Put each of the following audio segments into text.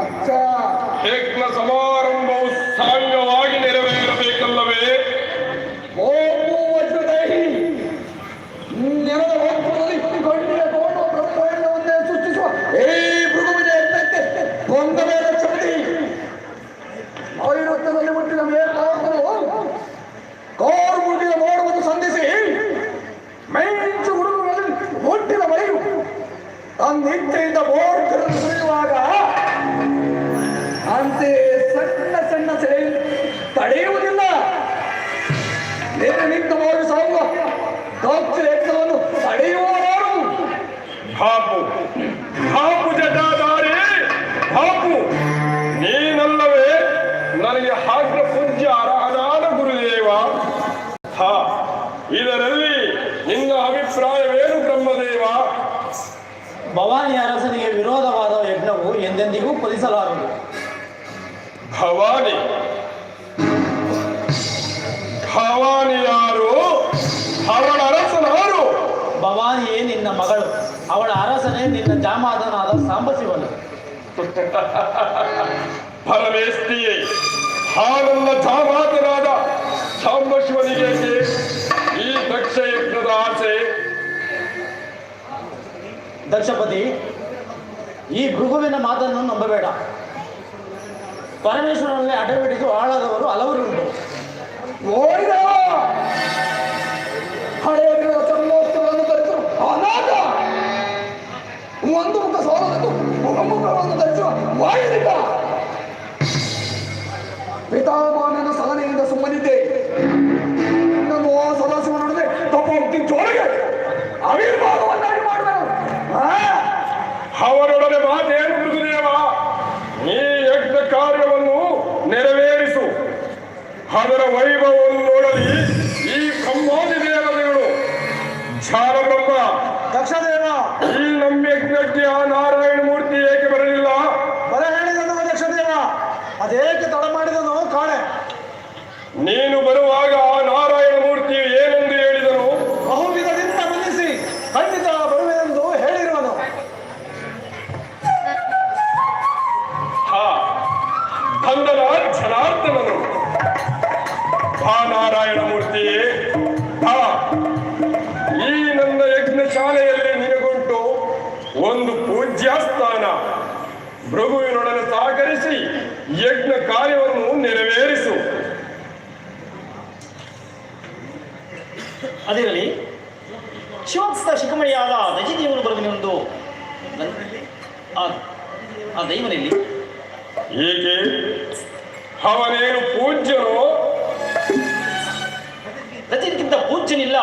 ಅಚ್ಚ ಯಜ್ಞ ತಡೆಯುವುದಿಲ್ಲ. ನೇರ ನಿಂತ ಮಾಡಿ ಸಾಗುವ ದಕ್ಷ ಯಜ್ಞವನ್ನು ತಡೆಯುವವರು ಬಾಪು ಬಾಪು ಜಟಾಧಾರಿ ಬಾಪು. ನೀನಲ್ಲವೇ ನನಗೆ ಹಾಗ್ರ ಪೂಜ್ಯ ಅರ್ಹನಾದ ಗುರುದೇವ. ಹಾ ಇದರಲ್ಲಿ ನಿನ್ನ ಅಭಿಪ್ರಾಯವೇನು ಬ್ರಹ್ಮದೇವ? ಭವಾನಿ ಅರಸನಿಗೆ ವಿರೋಧವಾದ ಯಜ್ಞವು ಎಂದೆಂದಿಗೂ ಫಲಿಸಲಾರದು. ಭವಾನಿ ಅವಳ ಅರಸನೇ ನಿನ್ನ ಜಾಮಾದನಾದ ಸಾಂಬಶಿವನು ಪರಮೇಷ್ಠಿಯೇ ಹಾಗಲ್ಲ ಜಾಮಾತನಾದ ಸಾಂಬಶಿವನಿಗೆ ಈ ದಕ್ಷ ಯಜ್ಞದ ಆಸೆ ದಕ್ಷಪತಿ ಈ ಭೃಗುವಿನ ಮಾತನ್ನು ನಂಬಬೇಡ ಪರಮೇಶ್ವರನಲ್ಲಿ ಅಡವಿಡಿದು ಆಳದವರು ಹಲವರುಂಟು ಓಡಿದ ನಮ್ಮ ಒಂದು ಪೂಜ್ಯ ಸ್ಥಾನ ಭೃಗುವಿನೊಡನೆ ಸಹಕರಿಸಿ ಯಜ್ಞ ಕಾರ್ಯವನ್ನು ನೆರವೇರಿಸು. ಅದಿರಲಿ ಶಿವತ್ಸ ಶಿಖಮಣಿಯಾದ ದಜಿದೇವನು ದೇವರು ನನ್- ಆ- ಆ ದೈವನಲ್ಲಿ ಏಕೆ? ಅವನೇನು ಪೂಜ್ಯರೋ ರಜನಿಗಿಂತ ಪೂಜ್ಯನಿಲ್ಲ.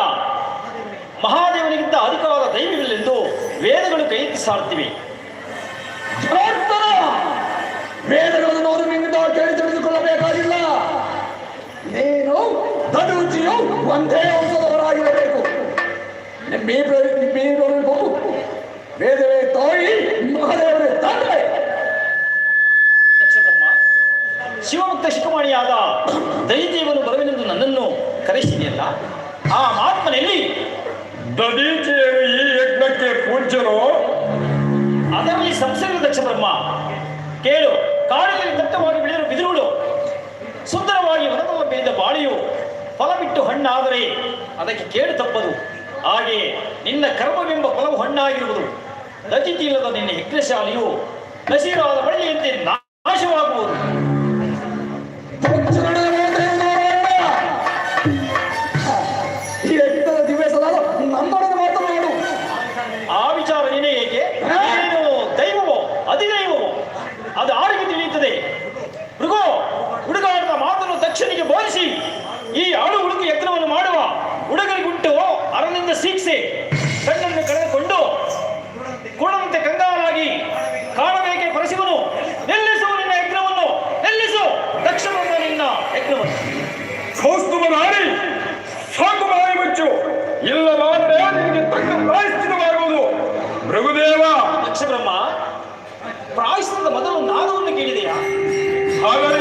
ಮಹಾದೇವನಿಗಿಂತ ಅಧಿಕವಾದ ದೈವಗಳೆಂದು ವೇದಗಳು ಕೈ ಸಾರ್ತಿವಿ ವೇದಗಳನ್ನು ನೋಡು ನಿಮ್ಮಿಂದ ಕೇಳಿ ತಿಳಿದುಕೊಳ್ಳಬೇಕಾಗಿಲ್ಲ. ನೀನು ಧನುಜಿಯು ಒಂದೇ ಔಷಧವರಾಗಿರಬೇಕು. ವೇದವೇ ತಾಯಿ ಮಹಾದೇವರೇ ತಂದೆ. ಯಕ್ಷಬ್ರಹ್ಮ ಶಿವಮುಕ್ತ ಶಿಖಮಣಿಯಾದ ದೈದೇವನು ಬರುವನೆಂದು ನನ್ನನ್ನು ಕರೆಸಿದೆಯಲ್ಲ ಆ ಮಹಾತ್ಮನಲ್ಲಿ ದದೀಚಿಯನು ಈ ಅದರಲ್ಲಿ ಸಂಸರ್ಗ ದಕ್ಷ ಬ್ರಹ್ಮ ಕೇಳು ಕಾಡಿನಲ್ಲಿ ದಟ್ಟವಾಗಿ ಬೆಳೆದಿರುವ ಬಿದಿರುಗಳು, ಸುಂದರವಾಗಿ ಹೊರದಲ್ಲ ಬೆಳೆದ ಬಾಳಿಯು ಫಲ ಬಿಟ್ಟು ಹಣ್ಣಾದರೆ ಅದಕ್ಕೆ ಕೇಳು ತಪ್ಪದು. ಹಾಗೆ ನಿನ್ನ ಕರ್ಮವೆಂಬ ಫಲವು ಹಣ್ಣಾಗಿರುವುದು. ಇಲ್ಲದ ನಿನ್ನ ಯಜ್ಞಶಾಲೆಯು ಹಸಿರಾದ ಬಳ್ಳಿಯಂತೆ ಈ ಆಡು ಹುಡುಕು ಯತ್ನವನ್ನು ಮಾಡುವ ಹುಡುಗರಿಗುಂಟು ಅರನಿಂದ ಶಿಕ್ಷೆ ಕಣ್ಣನ್ನು ಕಳೆದುಕೊಂಡು ಕೂಡಂತೆ ಕಂಗಾಲಾಗಿ ಕಾಣಬೇಕೆ ಪರಶಿವನು ನಿಲ್ಲಿಸು ನಿನ್ನ ಯಜ್ಞವನ್ನು ನಿಲ್ಲಿಸು ದಕ್ಷಿಣ ನಿನ್ನ ಯಜ್ಞವನ್ನು ಕೌಸ್ತುಭ ನಾರಿ ಸಾಕು ಬಾಯಿ ಮುಚ್ಚು. ಇಲ್ಲವಾದರೆ ನಿನಗೆ ತಕ್ಕ ಪ್ರಾಯಶ್ಚಿತವಾಗುವುದು ಮೃಗುದೇವ ಯಕ್ಷಬ್ರಹ್ಮ ಪ್ರಾಯಶ್ಚಿತದ ಮೊದಲು ನಾದವನ್ನು ಕೇಳಿದೆಯಾ? ಅದರಿಂದ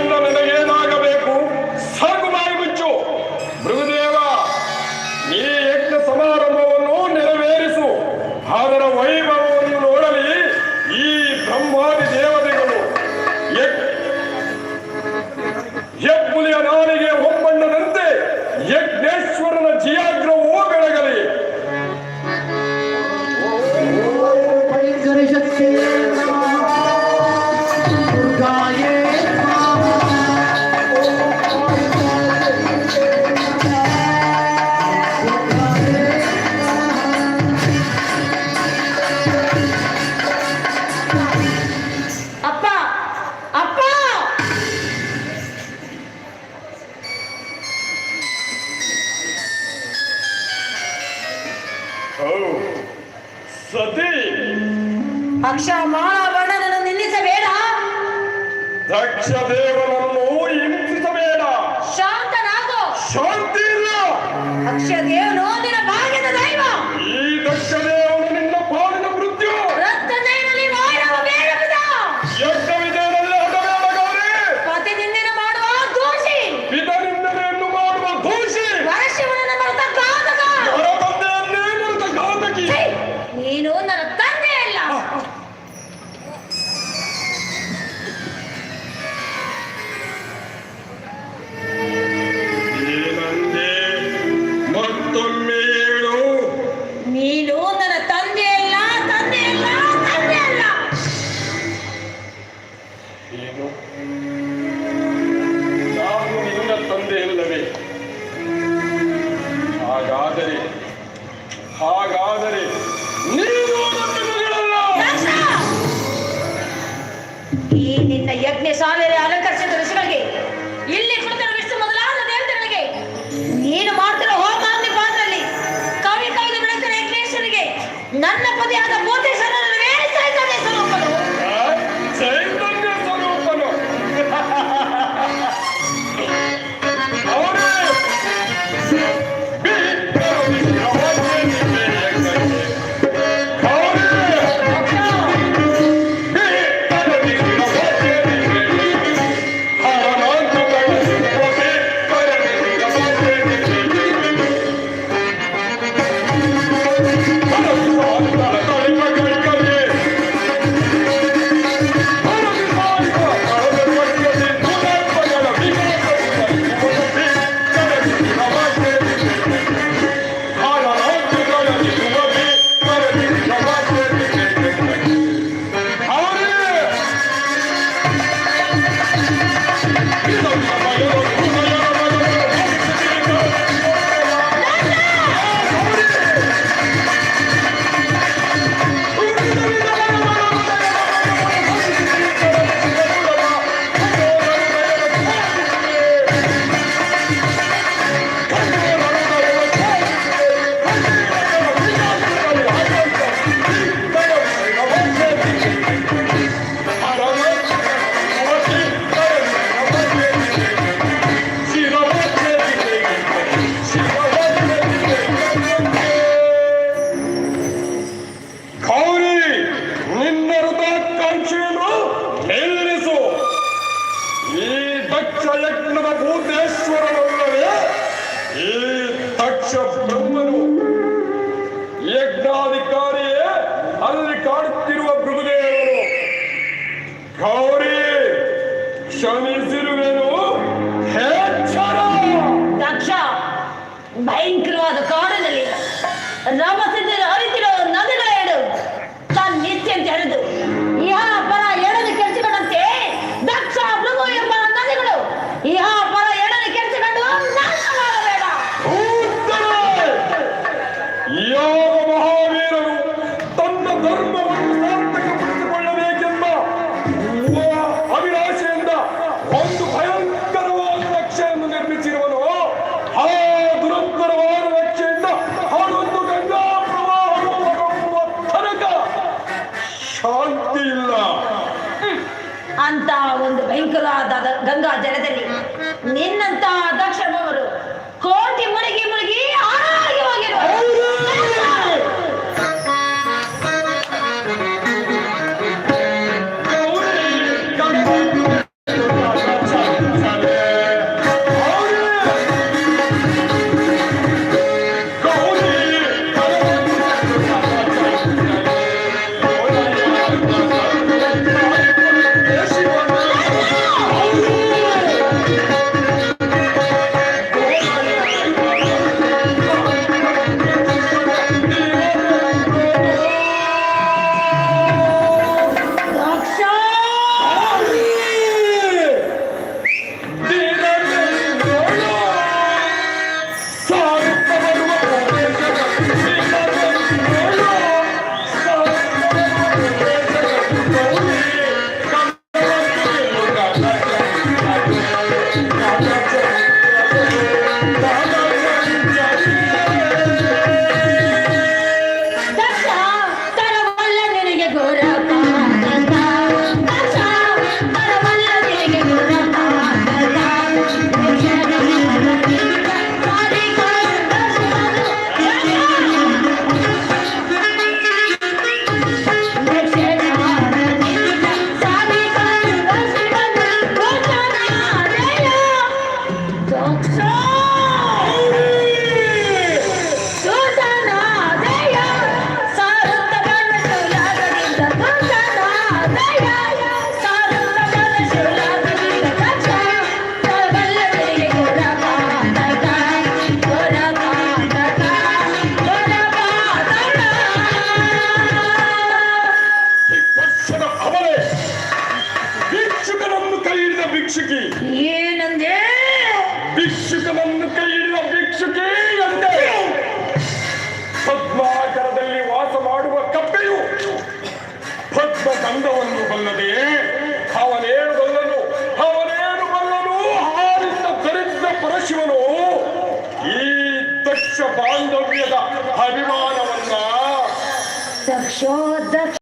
ದಕ್ಷ ದಕ್ಷ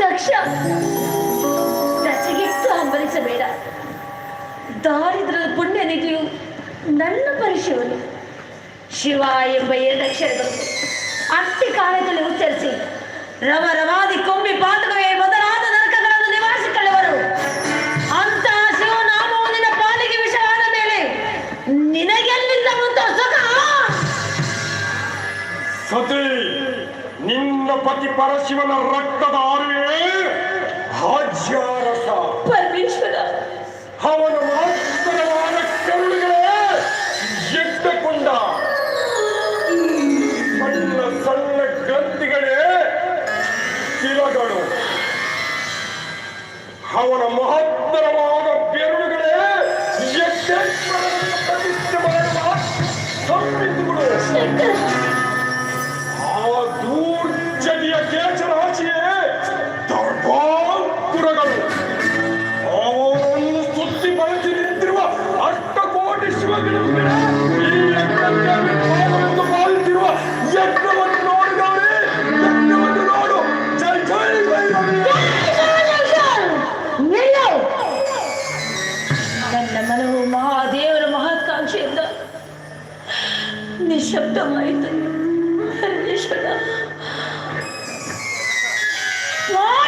ದಕ್ಷ. ದಶಗಿತ್ತು ಹಂಬಲಿಸಬೇಡ ದಾರಿದ್ರದ ಪುಣ್ಯ ನಿಧಿಯು ನನ್ನ ಪರಿಶಿವನು ಶಿವ ಎಂಬ ಎರಡಕ್ಷರಗಳು ಅಟ್ಟಿ ಕಾಲದಲ್ಲಿ ಉಚ್ಚರಿಸಿ, ರವ ರವಾದಿ ಕೊಂಬಿ ಪಾತಕವೇ ಮೊದಲಾದ ನರಕಗಳನ್ನು ನಿವಾರಿಸಿಕೊಳ್ಳುವರು. ಅಂತ ಶಿವನಾಮವು ನಿನ್ನ ಪಾಲಿಗೆ ವಿಷವಾದ ಮೇಲೆ ನಿನಗೆಲ್ಲಿಂದ ಮುಂತ ಸುಖ? ನಿನ್ನ ಪತಿ ಪರಶಿವನ ರಕ್ತದ ಆರುವೆ ಹಾಜ್ಯಾರಸ ಪರಮೇಶ್ವರ. ಅವನ ಮಾತ್ರವಾದ ಕರುಳುಗಳೇ ಎಟ್ಟಕೊಂಡ. ಸಣ್ಣ ಸಣ್ಣ ಗ್ರಂಥಿಗಳೇ ಶಿರಗಳು ಅವನ ಮಹತ್ತರವಾದ ಬೆರಳುಗಳೇ ಎಷ್ಟೇ ಸಂಪಿಸುಗಳು What?